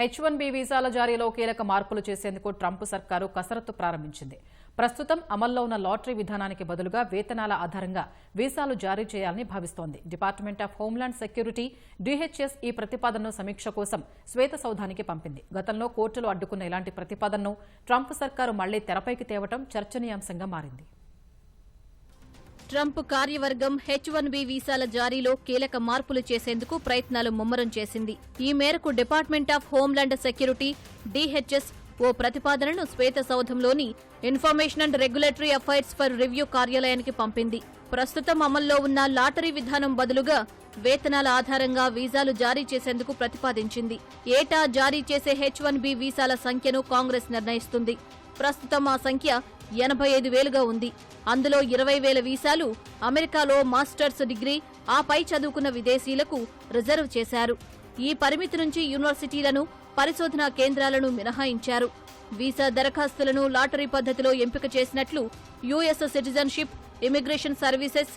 H one B వీసాల జారీలో కీలక మార్పులు చేసేందుకు ట్రంప్ సర్కారు కసరత్తు ప్రారంభించింది. ప్రస్తుతం అమల్లో ఉన్న లాటరీ విధానానికి బదులుగా వేతనాల ఆధారంగా వీసాలు జారీ చేయాలని భావిస్తోంది. Department of homeland security DHS ఈ ప్రతిపాదనను సమీక్ష కోసం శ్వేత సౌధానికి పంపింది. గతంలో కోర్టులు అడ్డుకున్న ఇలాంటి ప్రతిపాదనను ట్రంప్ సర్కారు మళ్ళీ తెరపైకి తేవటం చర్చనీయాంశంగా మారింది. ట్రంప్ కార్యవర్గం హెచ్ వన్ బి వీసాల జారీలో కీలక మార్పులు చేసేందుకు ప్రయత్నాలు ముమ్మరం చేసింది. ఈ మేరకు department of homeland security DHS ఓ ప్రతిపాదనను శ్వేత సౌధంలోని information and regulatory affairs for review కార్యాలయానికి పంపింది. ప్రస్తుతం అమల్లో ఉన్న లాటరీ విధానం బదులుగా వేతనాల ఆధారంగా వీసాలు జారీ చేసేందుకు ప్రతిపాదించింది. ఏటా జారీ చేసే హెచ్ వన్ బి వీసాల సంఖ్యను కాంగ్రెస్ నిర్ణయిస్తుంది. ప్రస్తుతం ఆ సంఖ్య ఎనభై ఐదు వేలుగా ఉంది. అందులో ఇరవై వేల వీసాలు అమెరికాలో మాస్టర్స్ డిగ్రీ ఆపై చదువుకున్న విదేశీయులకు రిజర్వ్ చేశారు. ఈ పరిమితి నుంచి యూనివర్సిటీలను పరిశోధనా కేంద్రాలను మినహాయించారు. వీసా దరఖాస్తులను లాటరీ పద్ధతిలో ఎంపిక చేసినట్లు US citizenship immigration services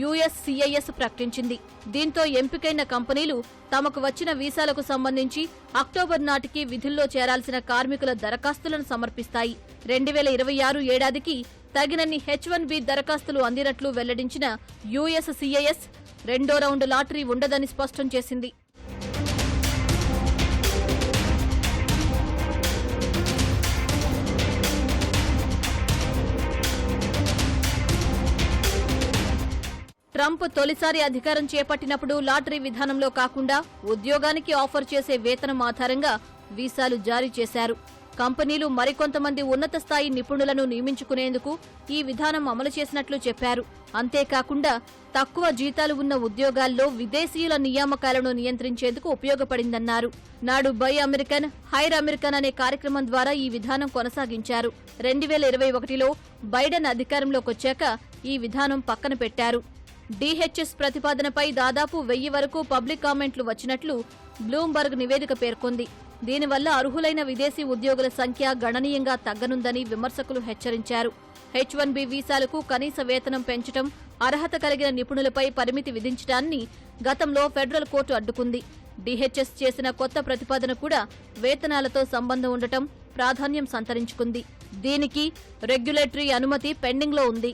USCIS ప్రకటించింది. దీంతో ఎంపికైన కంపెనీలు తమకు వచ్చిన వీసాలకు సంబంధించి అక్టోబర్ నాటికి విధుల్లో చేరాల్సిన కార్మికుల దరఖాస్తులను సమర్పిస్తాయి. రెండు వేల ఇరవై ఆరు ఏడాదికి తగినన్ని హెచ్ వన్ బి దరఖాస్తులు అందినట్లు వెల్లడించిన యుఎస్సిఐఎస్ రెండో రౌండ్ లాటరీ ఉండదని స్పష్టం చేసింది. ట్రంప్ తొలిసారి అధికారం చేపట్టినప్పుడు లాటరీ విధానంలో కాకుండా ఉద్యోగానికి ఆఫర్ చేసే వేతనం ఆధారంగా వీసాలు జారీ చేశారు. కంపెనీలు మరికొంతమంది ఉన్నత స్థాయి నిపుణులను నియమించుకునేందుకు ఈ విధానం అమలు చేసినట్లు చెప్పారు. అంతేకాకుండా తక్కువ జీతాలు ఉన్న ఉద్యోగాల్లో విదేశీయుల నియామకాలను నియంత్రించేందుకు ఉపయోగపడిందన్నారు. నాడు బై అమెరికన్ హైర్ అమెరికన్ అనే కార్యక్రమం ద్వారా ఈ విధానం కొనసాగించారు. రెండు వేల ఇరవై ఒకటిలో బైడెన్ అధికారంలోకొచ్చాక ఈ విధానం పక్కన పెట్టారు. డీహెచ్ఎస్ ప్రతిపాదనపై దాదాపు వెయ్యి వరకు పబ్లిక్ కామెంట్లు వచ్చినట్లు బ్లూంబర్గ్ నివేదిక పేర్కొంది. దీనివల్ల అర్హులైన విదేశీ ఉద్యోగుల సంఖ్య గణనీయంగా తగ్గనుందని విమర్శకులు హెచ్చరించారు. హెచ్ వన్ బి వీసాలకు కనీస వేతనం పెంచడం అర్హత కలిగిన నిపుణులపై పరిమితి విధించడాన్ని గతంలో ఫెడరల్ కోర్టు అడ్డుకుంది. డిహెచ్ఎస్ చేసిన కొత్త ప్రతిపాదన కూడా వేతనాలతో సంబంధం ఉండటం ప్రాధాన్యం సంతరించుకుంది. దీనికి రెగ్యులేటరీ అనుమతి పెండింగ్లో ఉంది.